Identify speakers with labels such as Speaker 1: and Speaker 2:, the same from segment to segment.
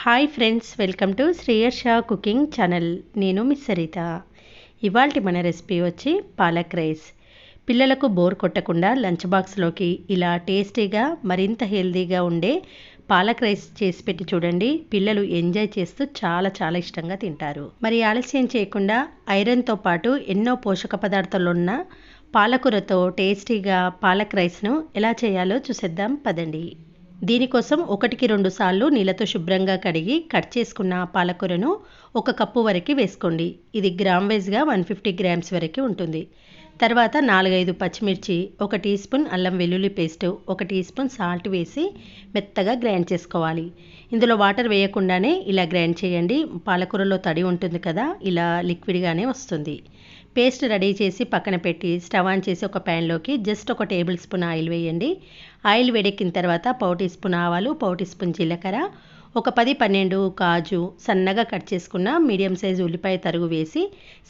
Speaker 1: Hi friends welcome to Shreyarsha cooking channel నేను miss Saritha ఇవాళ మన రెసిపీ వచ్చి పాలక్ రైస్ పిల్లలకు బోర్ కొట్టకుండా లంచ్ బాక్స్లోకి ఇలా టేస్టీగా మరింత హెల్తీగా ఉండే పాలక్ రైస్ చేసి పెట్టి చూడండి. పిల్లలు ఎంజాయ్ చేస్తూ చాలా చాలా ఇష్టంగా తింటారు. మరి ఆలస్యం చేయకుండా ఐరన్తో పాటు ఎన్నో పోషక పదార్థాలున్న పాలకూరతో టేస్టీగా పాలక్ రైస్ను ఎలా చేయాలో చూసేద్దాం పదండి. దీనికోసం ఒకటికి రెండు సార్లు నీళ్ళతో శుభ్రంగా కడిగి కట్ చేసుకున్న పాలకూరను ఒక కప్పు వరకు వేసుకోండి. ఇది గ్రామ్ వైజ్గా వన్ ఫిఫ్టీ గ్రామ్స్ వరకు ఉంటుంది. తర్వాత నాలుగైదు పచ్చిమిర్చి ఒక టీ స్పూన్ అల్లం వెల్లుల్లి పేస్ట్ ఒక టీ స్పూన్ సాల్ట్ వేసి మెత్తగా గ్రైండ్ చేసుకోవాలి. ఇందులో వాటర్ వేయకుండానే ఇలా గ్రైండ్ చేయండి. పాలకూరలో తడి ఉంటుంది కదా ఇలా లిక్విడ్గానే వస్తుంది. పేస్ట్ రెడీ చేసి పక్కన పెట్టి స్టవ్ ఆన్ చేసి ఒక ప్యాన్లోకి జస్ట్ ఒక టేబుల్ స్పూన్ ఆయిల్ వేయండి. ఆయిల్ వేడెక్కిన తర్వాత పావు టీ స్పూన్ ఆవాలు పావు టీ స్పూన్ జీలకర్ర ఒక పది పన్నెండు కాజు సన్నగా కట్ చేసుకున్న మీడియం సైజు ఉల్లిపాయ తరుగు వేసి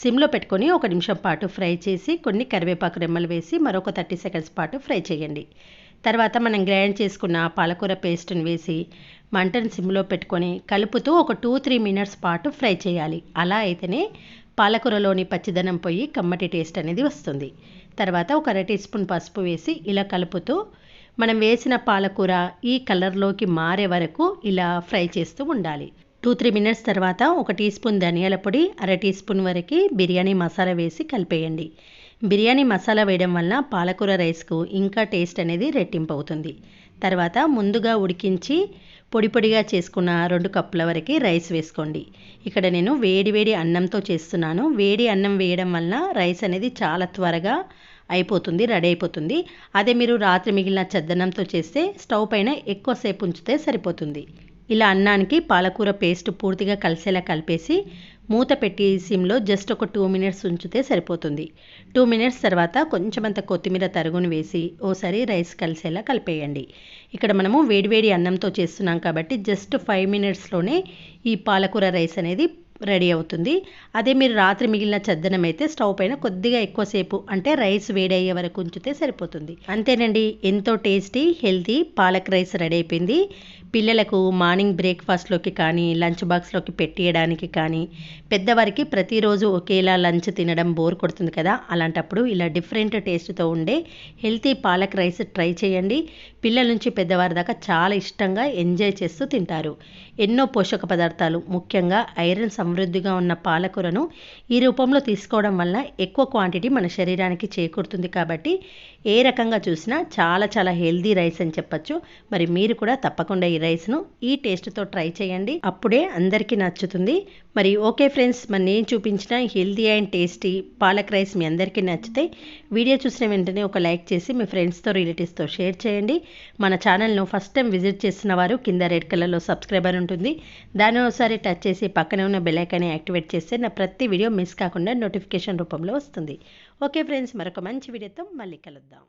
Speaker 1: సిమ్లో పెట్టుకొని ఒక నిమిషం పాటు ఫ్రై చేసి కొన్ని కరివేపాకు రెమ్మలు వేసి మరొక థర్టీ సెకండ్స్ పాటు ఫ్రై చేయండి. తర్వాత మనం గ్రైండ్ చేసుకున్న పాలకూర పేస్ట్ని వేసి మంటను సిమ్లో పెట్టుకొని కలుపుతూ ఒక టూ త్రీ మినిట్స్ పాటు ఫ్రై చేయాలి. అలా అయితేనే పాలకూరలోని పచ్చిదనం పోయి కమ్మటి టేస్ట్ అనేది వస్తుంది. తర్వాత ఒక అర టీ స్పూన్ పసుపు వేసి ఇలా కలుపుతూ మనం వేసిన పాలకూర ఈ కలర్లోకి మారే వరకు ఇలా ఫ్రై చేస్తూ ఉండాలి. టూ త్రీ మినిట్స్ తర్వాత ఒక టీ స్పూన్ ధనియాల పొడి అర టీ స్పూన్ వరకు బిర్యానీ మసాలా వేసి కలిపేయండి. బిర్యానీ మసాలా వేయడం వలన పాలకూర రైస్కు ఇంకా టేస్ట్ అనేది రెట్టింపు అవుతుంది. తర్వాత ముందుగా ఉడికించి పొడి పొడిగా చేసుకున్న రెండు కప్పుల వరకు రైస్ వేసుకోండి. ఇక్కడ నేను వేడి వేడి అన్నంతో చేస్తున్నాను. వేడి అన్నం వేయడం వలన రైస్ అనేది చాలా త్వరగా అయిపోతుంది రెడీ అయిపోతుంది. అదే మీరు రాత్రి మిగిలిన చద్దనంతో చేస్తే స్టవ్ పైన ఎక్కువసేపు ఉంచితే సరిపోతుంది. ఇలా అన్నానికి పాలకూర పేస్ట్ పూర్తిగా కలిసేలా కలిపేసి మూత పెట్టి సిమ్లో జస్ట్ ఒక టూ మినిట్స్ ఉంచితే సరిపోతుంది. టూ మినిట్స్ తర్వాత కొంచెమంత కొత్తిమీర తరుగును వేసి ఓసారి రైస్ కలిసేలా కలిపేయండి. ఇక్కడ మనము వేడివేడి అన్నంతో చేస్తున్నాం కాబట్టి జస్ట్ ఫైవ్ మినిట్స్లోనే ఈ పాలకూర రైస్ అనేది రెడీ అవుతుంది. అదే మీరు రాత్రి మిగిలిన చద్దనం అయితే స్టవ్ పైన కొద్దిగా ఎక్కువసేపు అంటే రైస్ వేడి అయ్యే వరకు ఉంచితే సరిపోతుంది. అంతేనండి ఎంతో tasty healthy palak rice ready అయిపోయింది. పిల్లలకు మార్నింగ్ బ్రేక్ఫాస్ట్లోకి కానీ లంచ్ బాక్స్లోకి పెట్టియడానికి కానీ పెద్దవారికి ప్రతిరోజు ఒకేలా లంచ్ తినడం బోర్ కొడుతుంది కదా. అలాంటప్పుడు ఇలా డిఫరెంట్ టేస్ట్తో ఉండే హెల్తీ పాలక్ రైస్ ట్రై చేయండి. పిల్లల నుంచి పెద్దవారి దాకా చాలా ఇష్టంగా ఎంజాయ్ చేస్తూ తింటారు. ఎన్నో పోషక పదార్థాలు ముఖ్యంగా ఐరన్ సమృద్ధిగా ఉన్న పాలకూరను ఈ రూపంలో తీసుకోవడం వల్ల ఎక్కువ క్వాంటిటీ మన శరీరానికి చేకూరుతుంది కాబట్టి ఏ రకంగా చూసినా చాలా చాలా హెల్దీ రైస్ అని చెప్పచ్చు. మరి మీరు కూడా తప్పకుండా ఈ రైస్ను ఈ టేస్ట్తో ట్రై చేయండి. అప్పుడే అందరికీ నచ్చుతుంది. మరి ఓకే ఫ్రెండ్స్ మరి నేను చూపించిన healthy and tasty palak rice మీ అందరికీ నచ్చితే వీడియో చూసిన వెంటనే ఒక లైక్ చేసి మీ ఫ్రెండ్స్తో రిలేటివ్స్తో షేర్ చేయండి. మన ఛానల్ను ఫస్ట్ టైం విజిట్ చేసిన వారు కింద రెడ్ కలర్లో సబ్స్క్రైబర్ ఉంటుంది. దాన్ని ఒకసారి టచ్ చేసి పక్కనే ఉన్న బెలైకాన్ని యాక్టివేట్ చేస్తే నా ప్రతి వీడియో మిస్ కాకుండా నోటిఫికేషన్ రూపంలో వస్తుంది. ఓకే ఫ్రెండ్స్ మరొక మంచి వీడియోతో మళ్ళీ కలుద్దాం.